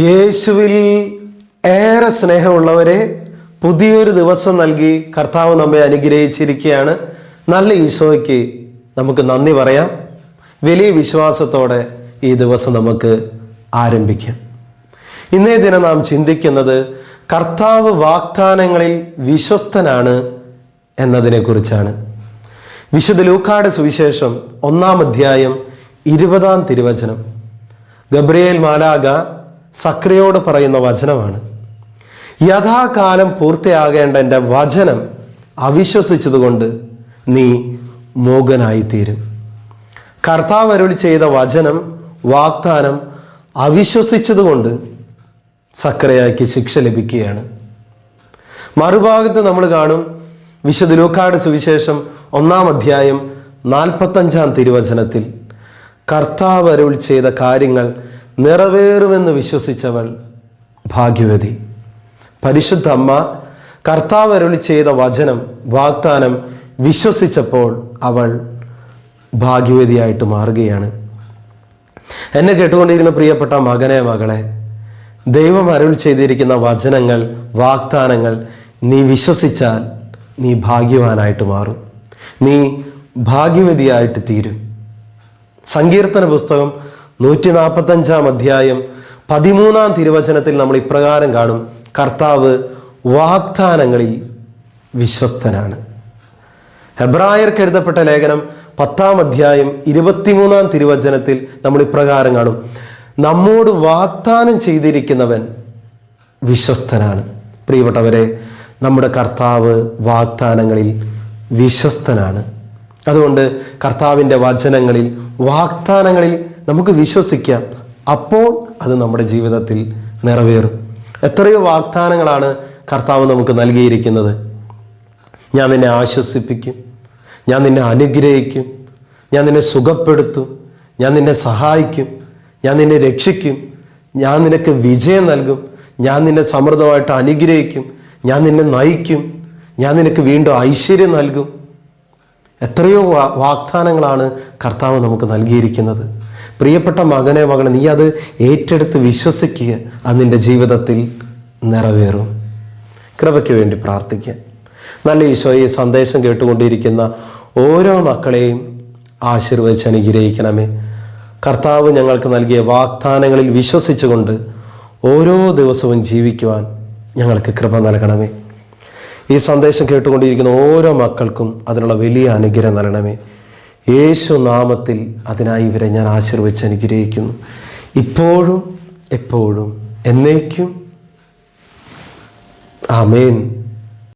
യേശുവിൽ ഏറെ സ്നേഹമുള്ളവരെ പുതിയൊരു ദിവസം നൽകി കർത്താവ് നമ്മെ അനുഗ്രഹിച്ചിരിക്കുകയാണ്. നല്ല ഈശോയ്ക്ക് നമുക്ക് നന്ദി പറയാം. വലിയ വിശ്വാസത്തോടെ ഈ ദിവസം നമുക്ക് ആരംഭിക്കാം. ഇന്നേ ദിനം നാം ചിന്തിക്കുന്നത് കർത്താവ് വാഗ്ദാനങ്ങളിൽ വിശ്വസ്തനാണ് എന്നതിനെക്കുറിച്ചാണ്. വിശുദ്ധ ലൂക്കാട് സുവിശേഷം ഒന്നാം അധ്യായം ഇരുപതാം തിരുവചനം. ഗബ്രിയേൽ മാലാഗ സക്രിയോട് പറയുന്ന വചനമാണ്. യഥാകാലം പൂർത്തിയാകേണ്ട എന്റെ വചനം അവിശ്വസിച്ചതുകൊണ്ട് നീ മോകനായിത്തീരും. കർത്താവ് അരുളി ചെയ്ത വചനം വാഗ്ദാനം അവിശ്വസിച്ചതുകൊണ്ട് സക്രയാക്കി ശിക്ഷ ലഭിക്കുകയാണ്. മറുഭാഗത്ത് നമ്മൾ കാണും വിശുദ്ധ ലൂക്കാട് സുവിശേഷം ഒന്നാം അധ്യായം നാൽപ്പത്തഞ്ചാം തിരുവചനത്തിൽ കർത്താവ് അരുൾ ചെയ്ത കാര്യങ്ങൾ നിറവേറുമെന്ന് വിശ്വസിച്ചവൾ ഭാഗ്യവതി. പരിശുദ്ധ അമ്മ കർത്താവ് അരുളി ചെയ്ത വചനം വാഗ്ദാനം വിശ്വസിച്ചപ്പോൾ അവൾ ഭാഗ്യവതിയായിട്ട് മാറുകയാണ്. എന്നെ കേട്ടുകൊണ്ടിരുന്ന പ്രിയപ്പെട്ട മകനെ മകളെ ദൈവം അരുൾ ചെയ്തിരിക്കുന്ന വചനങ്ങൾ വാഗ്ദാനങ്ങൾ നീ വിശ്വസിച്ചാൽ നീ ഭാഗ്യവാനായിട്ട് മാറും. നീ ഭാഗ്യവതിയായിട്ട് തീരും. സങ്കീർത്തന പുസ്തകം നൂറ്റി നാൽപ്പത്തഞ്ചാം അധ്യായം പതിമൂന്നാം തിരുവചനത്തിൽ നമ്മൾ ഇപ്രകാരം കാണും. കർത്താവ് വാഗ്ദാനങ്ങളിൽ വിശ്വസ്തനാണ്. ഹെബ്രായർക്ക് എഴുതപ്പെട്ട ലേഖനം പത്താം അധ്യായം ഇരുപത്തിമൂന്നാം തിരുവചനത്തിൽ നമ്മൾ ഇപ്രകാരം കാണും. നമ്മോട് വാഗ്ദാനം ചെയ്തിരിക്കുന്നവൻ വിശ്വസ്തനാണ്. പ്രിയപ്പെട്ടവരെ നമ്മുടെ കർത്താവ് വാഗ്ദാനങ്ങളിൽ വിശ്വസ്തനാണ്. അതുകൊണ്ട് കർത്താവിന്റെ വചനങ്ങളിൽ വാഗ്ദാനങ്ങളിൽ നമുക്ക് വിശ്വസിക്കാം. അപ്പോൾ അത് നമ്മുടെ ജീവിതത്തിൽ നിറവേറും. എത്രയോ വാഗ്ദാനങ്ങളാണ് കർത്താവ് നമുക്ക് നൽകിയിരിക്കുന്നത്. ഞാൻ നിന്നെ ആശ്വസിപ്പിക്കും. ഞാൻ നിന്നെ അനുഗ്രഹിക്കും. ഞാൻ നിന്നെ സുഖപ്പെടുത്തും. ഞാൻ നിന്നെ സഹായിക്കും. ഞാൻ നിന്നെ രക്ഷിക്കും. ഞാൻ നിനക്ക് വിജയം നൽകും. ഞാൻ നിന്നെ സമൃദ്ധമായിട്ട് അനുഗ്രഹിക്കും. ഞാൻ നിന്നെ നയിക്കും. ഞാൻ നിനക്ക് വീണ്ടും ഐശ്വര്യം നൽകും. എത്രയോ വാഗ്ദാനങ്ങളാണ് കർത്താവ് നമുക്ക് നൽകിയിരിക്കുന്നത്. പ്രിയപ്പെട്ട മകനെ മകളെ നീ അത് ഏറ്റെടുത്ത് വിശ്വസിക്കുക. അത് നിന്റെ ജീവിതത്തിൽ നിറവേറും. കൃപയ്ക്ക് വേണ്ടി പ്രാർത്ഥിക്കുക നല്ല ഈശോ ഈ സന്ദേശം കേട്ടുകൊണ്ടിരിക്കുന്ന ഓരോ മക്കളെയും ആശീർവദിച്ച് അനുഗ്രഹിക്കണമേ. കർത്താവ് ഞങ്ങൾക്ക് നൽകിയ വാഗ്ദാനങ്ങളിൽ വിശ്വസിച്ചുകൊണ്ട് ഓരോ ദിവസവും ജീവിക്കുവാൻ ഞങ്ങൾക്ക് കൃപ നൽകണമേ. ഈ സന്ദേശം കേട്ടുകൊണ്ടിരിക്കുന്ന ഓരോ മക്കൾക്കും അതിനുള്ള വലിയ അനുഗ്രഹം നൽകണമേ. യേശു നാമത്തിൽ അതിനായി ഇവരെ ഞാൻ ആശീർവദിച്ച് അനുഗ്രഹിക്കുന്നു. ഇപ്പോഴും എപ്പോഴും എന്നേക്കും. ആമേൻ.